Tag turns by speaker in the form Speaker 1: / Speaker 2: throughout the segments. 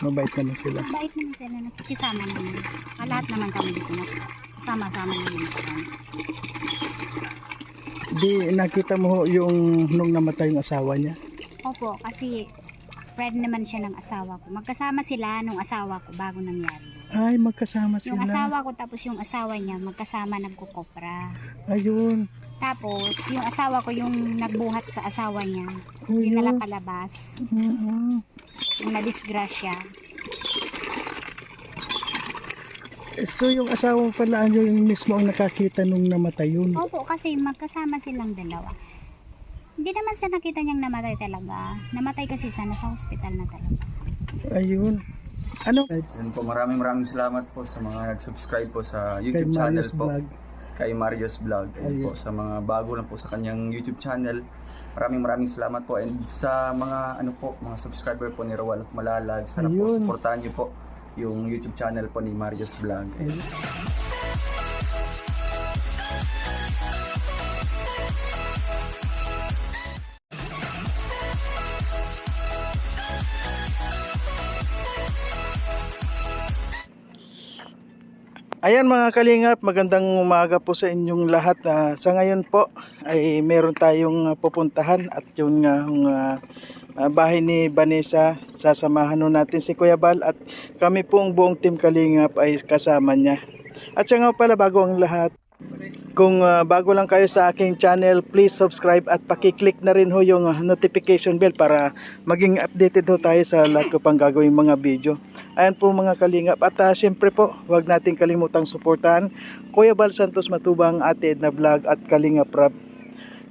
Speaker 1: Mabait naman sila.
Speaker 2: Bait naman sila, nakikisama naman. Ah, Lahat naman kami dito sama-sama naman kami.
Speaker 1: Di nakita mo yung nung namatay yung asawa niya.
Speaker 2: Opo, kasi friend naman siya ng asawa ko. Magkasama sila nung asawa ko bago nangyari.
Speaker 1: Ay, magkasama
Speaker 2: Yung
Speaker 1: sila.
Speaker 2: asawa ko tapos yung asawa niya magkasama nagkukopra.
Speaker 1: Ayun.
Speaker 2: Tapos yung asawa ko yung nagbuhat sa asawa niya.
Speaker 1: Oh,
Speaker 2: Yung
Speaker 1: yun.
Speaker 2: nalapalabas.
Speaker 1: Mm-mm.
Speaker 2: Yung nadisgrasya.
Speaker 1: So yung asawa mo pala ano yung mismo ang nakakita nung namatay yun.
Speaker 2: Opo, kasi magkasama silang dalawa. Hindi naman siya nakita niyang namatay talaga. Namatay kasi siya, nasa hospital na talaga.
Speaker 1: Ayun. Ano?
Speaker 3: Yun po, maraming maraming salamat po sa mga nag-subscribe po sa
Speaker 1: Kay
Speaker 3: YouTube channel
Speaker 1: Marius
Speaker 3: po.
Speaker 1: Vlog.
Speaker 3: Kay Marius Vlog. Ayun. po, sa mga bago lang po sa kanyang YouTube channel. Maraming maraming salamat po. And sa mga ano po, mga subscriber po ni Rowan of Malalag. Sana po,
Speaker 1: Ayun.
Speaker 3: supportahan niyo po yung YouTube channel po ni Marius Vlog.
Speaker 1: Ayun. Ayan mga kalingap, magandang umaga po sa inyong lahat. Ah, sa ngayon po ay meron tayong ah, pupuntahan at yung yung, ah, ah, bahay ni Vanessa. Sasamahan nun natin si Kuya Bal at kami pong buong team kalingap ay kasama niya. At siya nga pala bago ang lahat. Kung ah, bago lang kayo sa aking channel, please subscribe at pakiclick na rin ho yung ah, notification bell para maging updated ho tayo sa lahat ko pang gagawing mga video. Ayan po mga kalingap. At uh, syempre po, huwag nating kalimutang suportahan Kuya Bal Santos Matubang, Ate Edna Vlog at Kalingap Rap.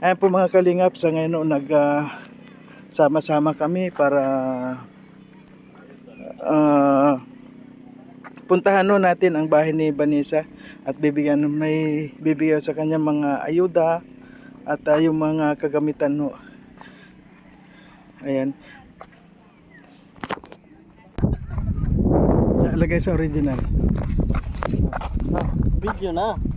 Speaker 1: Ayan po mga kalingap, sa ngayon no, nag ah, sama-sama kami para ah, puntahan no natin ang bahay ni Vanessa at bibigyan may bibigyan sa kanya mga ayuda at ah, yung mga kagamitan no. Ayan. Sa lagay sa original.
Speaker 4: Video na.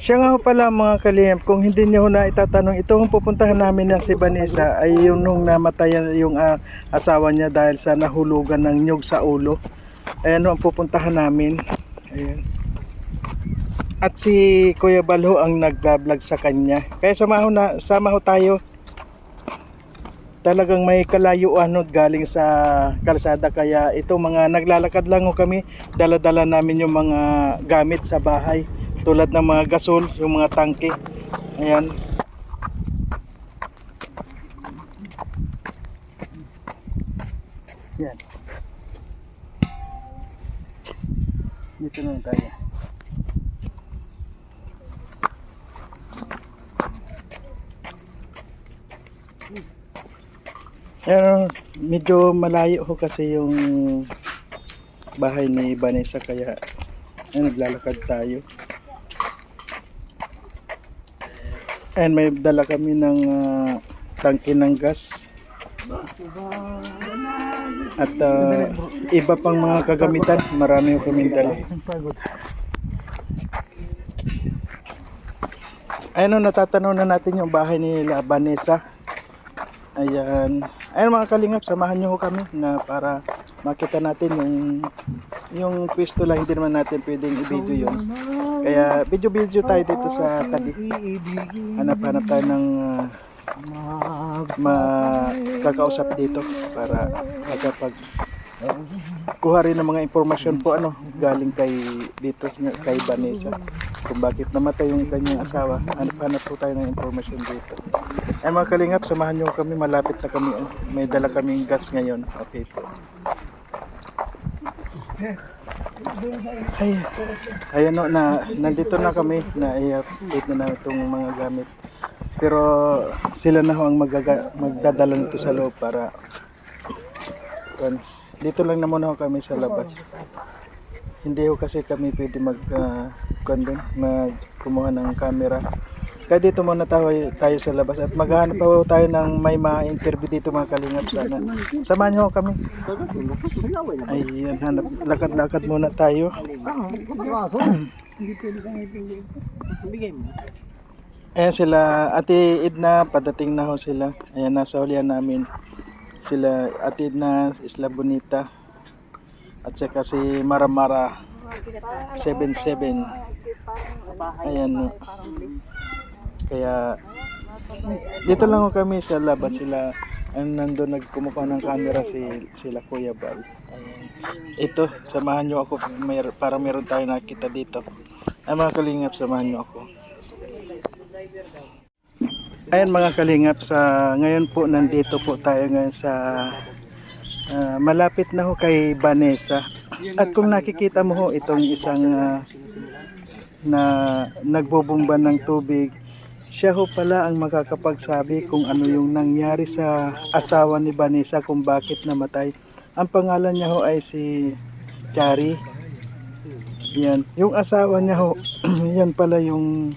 Speaker 1: Siya nga pala mga kalihim, kung hindi niyo na itatanong, ito ang pupuntahan namin na si Vanessa ay yung nung namatay yung ah, asawa niya dahil sa nahulugan ng nyug sa ulo. Ayan ang pupuntahan namin. Ayan. At si Kuya Balho ang nag-vlog sa kanya. Kaya sama ho, na, sama ho tayo. Talagang may kalayuan ho galing sa kalsada kaya ito mga naglalakad lang ho kami. Dala-dala namin yung mga gamit sa bahay tulad ng mga gasol, yung mga tangke. Ayan. Yan. Dito na tayo. Pero medyo malayo ho kasi yung bahay ni Vanessa kaya ay, naglalakad tayo. And may dala kami ng ah, tangke ng gas. At ah, iba pang mga kagamitan, marami ko kami dala. Ayun, oh, natatanaw na natin yung bahay ni La Vanessa. Ayan. Ayun mga kalingap, samahan nyo kami na para makita natin yung yung pwesto lang hindi naman natin pwedeng i-video yun. Kaya video-video tayo dito sa tabi. Hanap-hanap tayo ng uh, makakausap dito para makapag kuha rin ng mga impormasyon po ano galing kay dito kay Vanessa. Kung bakit namatay yung kanyang asawa hanap-hanap po tayo ng impormasyon dito. Ay mga kalingap samahan nyo kami. Malapit na kami oh. may dala kaming gas ngayon. Okay po ay ayan o na nandito na kami. Na i-update na na itong mga gamit. Pero sila na ho ang magaga, magdadala nito sa loob para dito lang na muna ho kami sa labas. Hindi ho kasi kami pwede mag uh, mag kumuha ng camera kaya dito muna tayo, tayo sa labas at maghanap pa tayo ng may ma-interview dito mga kalingap sana samahan nyo kami ayun hanap lakad-lakad muna tayo. Ayan sila, Ate Edna, padating na ho sila. Ayan, nasa hulihan namin. Sila, Ate Edna, Isla Bonita. At saka si Maramara 77. Ayan. no. Kaya, dito lang kami sa labas sila. Ang nandun nagkumuha ng camera si sila Kuya Bal. Ayan. Ito, samahan nyo ako para meron tayo nakita dito. Ay mga kalingap, samahan nyo ako. Ayan mga kalingap, sa ngayon po nandito po tayo ngayon sa ah, malapit na ho kay Vanessa. At kung nakikita mo ho itong isang ah, na nagbubumba ng tubig, siya ho pala ang makakapagsabi kung ano yung nangyari sa asawa ni Vanessa kung bakit namatay. Ang pangalan niya ho ay si Chari. Yan. Yung asawa niya ho, yan pala yung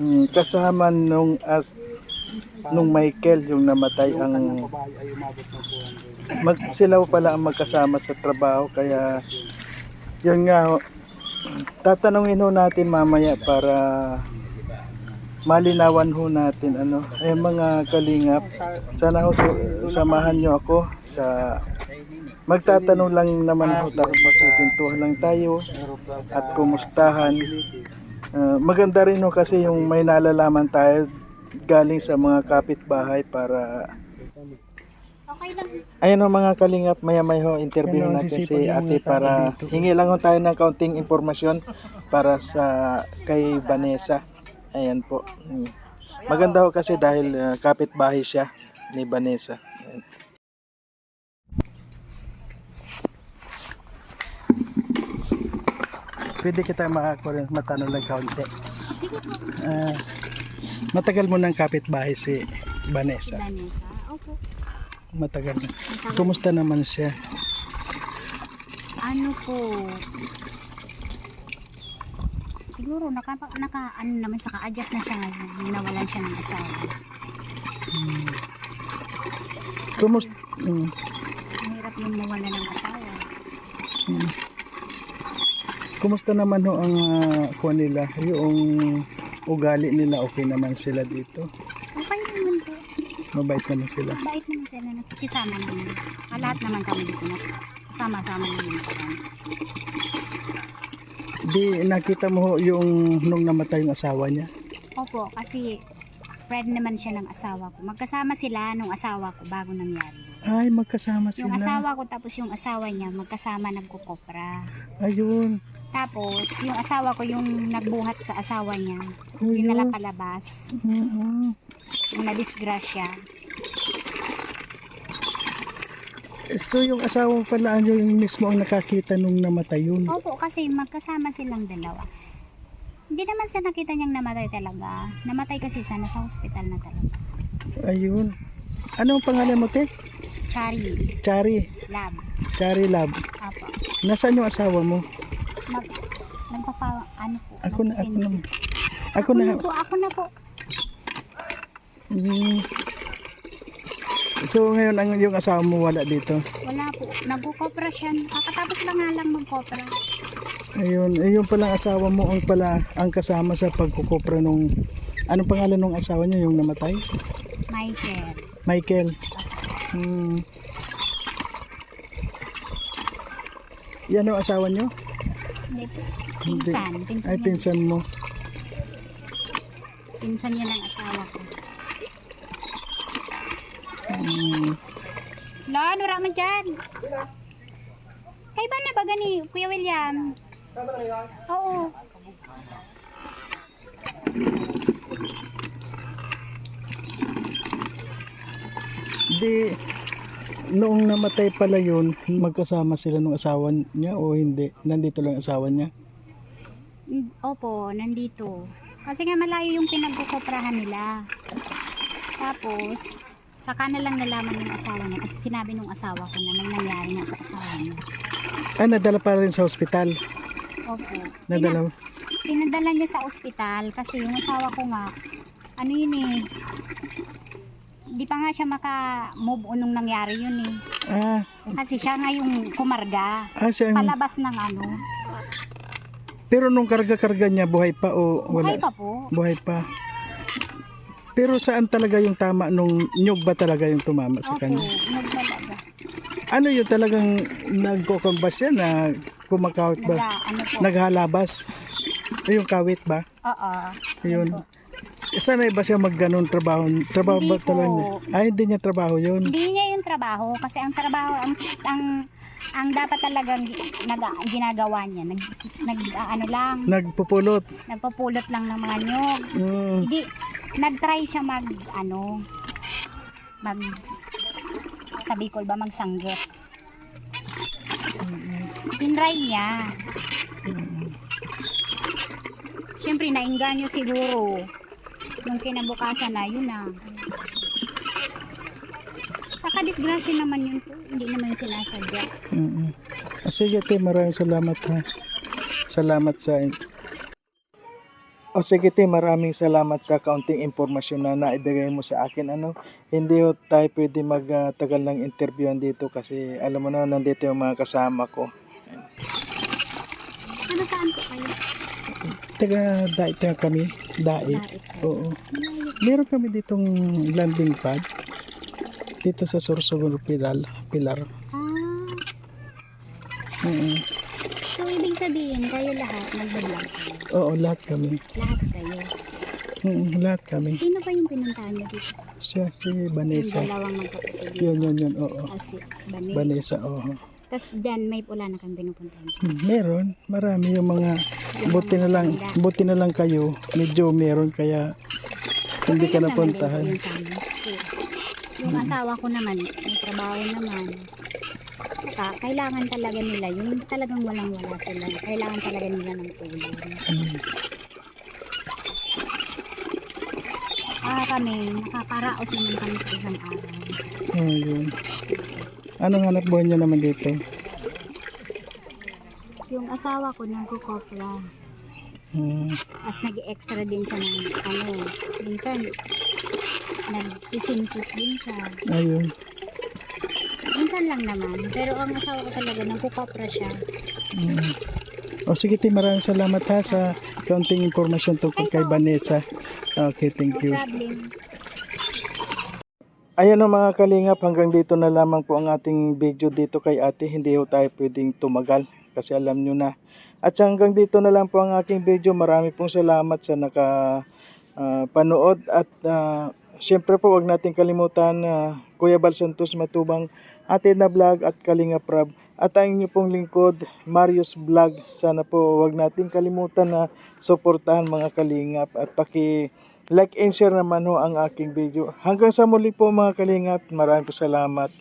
Speaker 1: mm, kasama nung as nung Michael yung namatay ang mag, sila pala ang magkasama sa trabaho kaya yun nga ho, tatanungin ho natin mamaya para malinawan ho natin ano ay mga kalingap sana ho samahan nyo ako sa magtatanong lang naman ho tapos magpipintuhan lang tayo at kumustahan Ah, maganda rin ho kasi yung may nalalaman tayo galing sa mga kapitbahay para
Speaker 2: Okay lang.
Speaker 1: Ayun ho mga kalingap, maya maya ho interview natin si ate para hingi lang ho tayo ng kaunting impormasyon para sa kay Vanessa. Ayan po. Maganda ho kasi dahil uh, kapitbahay siya ni Vanessa. Ayan. Pwede kita matanong ng kaunti. Ah, matagal mo ng kapitbahay si Vanessa.
Speaker 2: Vanessa. Opo.
Speaker 1: Matagal na. Kumusta naman siya?
Speaker 2: Ano po? Siguro naka, naka ano naman sa ka-adjust na siya ngayon. Nawalan siya ng asawa.
Speaker 1: Kumusta? Mm.
Speaker 2: Mahirap yung mawala ng asawa.
Speaker 1: Kumusta naman ho ang uh, kuha nila? Yung ugali nila okay naman sila dito.
Speaker 2: Okay naman po.
Speaker 1: Mabait naman sila.
Speaker 2: Bait naman sila. Nakikisama naman. Ah, Lahat naman kami dito na sama-sama naman kami.
Speaker 1: Di nakita mo yung nung namatay yung asawa niya.
Speaker 2: Opo, kasi friend naman siya ng asawa ko. Magkasama sila nung asawa ko bago nangyari.
Speaker 1: Ay, magkasama
Speaker 2: Yung
Speaker 1: sila.
Speaker 2: asawa ko tapos yung asawa niya magkasama nagkukopra.
Speaker 1: Ayun.
Speaker 2: Tapos yung asawa ko yung nagbuhat sa asawa niya. Yung
Speaker 1: Ayun.
Speaker 2: nalapalabas.
Speaker 1: Mm-mm.
Speaker 2: Yung nadisgrasya.
Speaker 1: So yung asawa mo pala ano yung mismo ang nakakita nung namatay yun.
Speaker 2: Opo, kasi magkasama silang dalawa. Hindi naman siya nakita niyang namatay talaga. Namatay kasi siya, nasa hospital na talaga.
Speaker 1: Ayun. Ano ang pangalan mo, te?
Speaker 2: Chari,
Speaker 1: Chari.
Speaker 2: lab.
Speaker 1: Chari Lab.
Speaker 2: Opo.
Speaker 1: Nasaan yung asawa mo?
Speaker 2: Mag, nagpapa, ano po.
Speaker 1: Ako na, ako na.
Speaker 2: nagsisinsi.
Speaker 1: Ako na.
Speaker 2: po, ako na po.
Speaker 1: Mm. So ngayon ang yung asawa mo wala dito.
Speaker 2: Wala po. Nagkukopra siya. Kakatapos lang nga lang magkopra.
Speaker 1: Ayun, ayun pala ang asawa mo ang pala ang kasama sa pagkukopra nung anong pangalan ng asawa niya yung namatay?
Speaker 2: Michael.
Speaker 1: Michael. Hmm. Yan ang asawa niyo?
Speaker 2: Hindi po.
Speaker 1: Hindi.
Speaker 2: Pinsan. Pinsan,
Speaker 1: Ay
Speaker 2: niya,
Speaker 1: pinsan mo.
Speaker 2: pinsan niya ng asawa ko.
Speaker 1: Hmm.
Speaker 2: La, ano raman dyan? Kay ba na ba gani, Kuya William? Oo.
Speaker 1: Di noong namatay pala yun, magkasama sila ng asawa niya o hindi? Nandito lang ang asawa niya?
Speaker 2: Opo, nandito. Kasi nga malayo yung pinagkukoprahan nila. Tapos, saka na lang nalaman ng asawa niya kasi sinabi ng asawa ko na may nangyari nga sa asawa niya.
Speaker 1: Ah, nadala pa rin sa ospital.
Speaker 2: Opo.
Speaker 1: Nadala.
Speaker 2: Pinadala niya sa ospital kasi yung asawa ko nga, ano yun eh, di pa nga siya maka-move on nung nangyari yun eh.
Speaker 1: Ah,
Speaker 2: Kasi siya nga yung kumarga,
Speaker 1: ah siya ang,
Speaker 2: palabas ng ano.
Speaker 1: Pero nung karga-karga niya, buhay pa o
Speaker 2: Buhay
Speaker 1: wala?
Speaker 2: pa po.
Speaker 1: Buhay pa. Pero saan talaga yung tama nung nyug ba talaga yung tumama sa kanya?
Speaker 2: nagdalaga.
Speaker 1: Ano yung talagang nagkokombas siya na kumakawit
Speaker 2: Naga,
Speaker 1: ba?
Speaker 2: ano po.
Speaker 1: Naghalabas? Yung kawit ba?
Speaker 2: Oo.
Speaker 1: Yun.
Speaker 2: po.
Speaker 1: Sanay ba siya magganon trabaho? Trabaho
Speaker 2: Hindi
Speaker 1: ba talaga
Speaker 2: po.
Speaker 1: niya? Ay, hindi niya trabaho yun.
Speaker 2: Hindi niya yung trabaho kasi ang trabaho ang ang ang dapat talagang gi- nag, ginagawa niya nag, nag ah, ano lang
Speaker 1: Nagpupulot.
Speaker 2: nagpupulot lang ng mga nyog
Speaker 1: Mm.
Speaker 2: hindi nagtry siya mag ano mag sa Bicol ba magsanggit tinry niya Siyempre, nainganyo siguro. Nung kinabukasan na, yun na. Saka disgrasya naman yun po. Hindi naman yung sinasadya.
Speaker 1: Mm-mm. Ah, sige, te, maraming salamat ha. Salamat sa... O sige, te, maraming salamat sa kaunting impormasyon na naibigay mo sa akin. Ano, hindi ho tayo pwede magtagal ng interview dito kasi alam mo na, nandito yung mga kasama ko.
Speaker 2: Ano saan po kayo?
Speaker 1: Taga dait na kami, dait. Oo. Meron kami ditong landing pad dito sa Sorsogon Pilar. Pilar.
Speaker 2: Ah,
Speaker 1: Mm-mm.
Speaker 2: So ibig sabihin, kayo lahat nagbablog.
Speaker 1: Oo, lahat kami.
Speaker 2: Lahat kayo.
Speaker 1: Mm, lahat kami.
Speaker 2: Sino ba yung pinuntahan niyo dito?
Speaker 1: Siya, si
Speaker 2: Yung
Speaker 1: Vanessa.
Speaker 2: dalawang magkapatid.
Speaker 1: Yun, yun, yun. Oo.
Speaker 2: Kasi, Vanessa.
Speaker 1: Vanessa, oo.
Speaker 2: Tapos dyan, may pula na kang pinupuntahan.
Speaker 1: Hmm, Meron, marami yung mga buti na lang, buti na lang kayo. Medyo meron kaya hindi ka napuntahan.
Speaker 2: din po yun sa amin. Kasi, Yung asawa ko naman, may trabaho naman. Saka, kailangan talaga nila, yung talagang walang-wala sila. Kailangan talaga nila ng tulong.
Speaker 1: Hmm.
Speaker 2: Ah, kami, nakakaraos naman kami sa isang araw.
Speaker 1: Ayun. Anong hanap buhay niyo naman dito?
Speaker 2: Yung asawa ko nagkukopra.
Speaker 1: Hmm.
Speaker 2: Tapos nag-extra din siya ng ano, minsan nagsisinsus din siya.
Speaker 1: Ayun.
Speaker 2: Minsan lang naman. Pero ang asawa ko talaga nagkukopra siya.
Speaker 1: Hmm. O sige, te, maraming salamat ha sa kaunting impormasyon tungkol kay Vanessa. Okay, thank you.
Speaker 2: problem.
Speaker 1: Ayan o mga kalingap, hanggang dito na lamang po ang ating video dito kay ate. Hindi ho tayo pwedeng tumagal kasi alam nyo na. At hanggang dito na lang po ang aking video. Marami pong salamat sa naka ah, panood at ah, syempre po wag natin kalimutan na Kuya Bal Santos Matubang Ate na Vlog at Kalinga Prab at ang inyo pong lingkod Marius Vlog. Sana po wag natin kalimutan na suportahan mga kalingap at paki like and share naman ho ang aking video. Hanggang sa muli po mga kalingap. Maraming po salamat.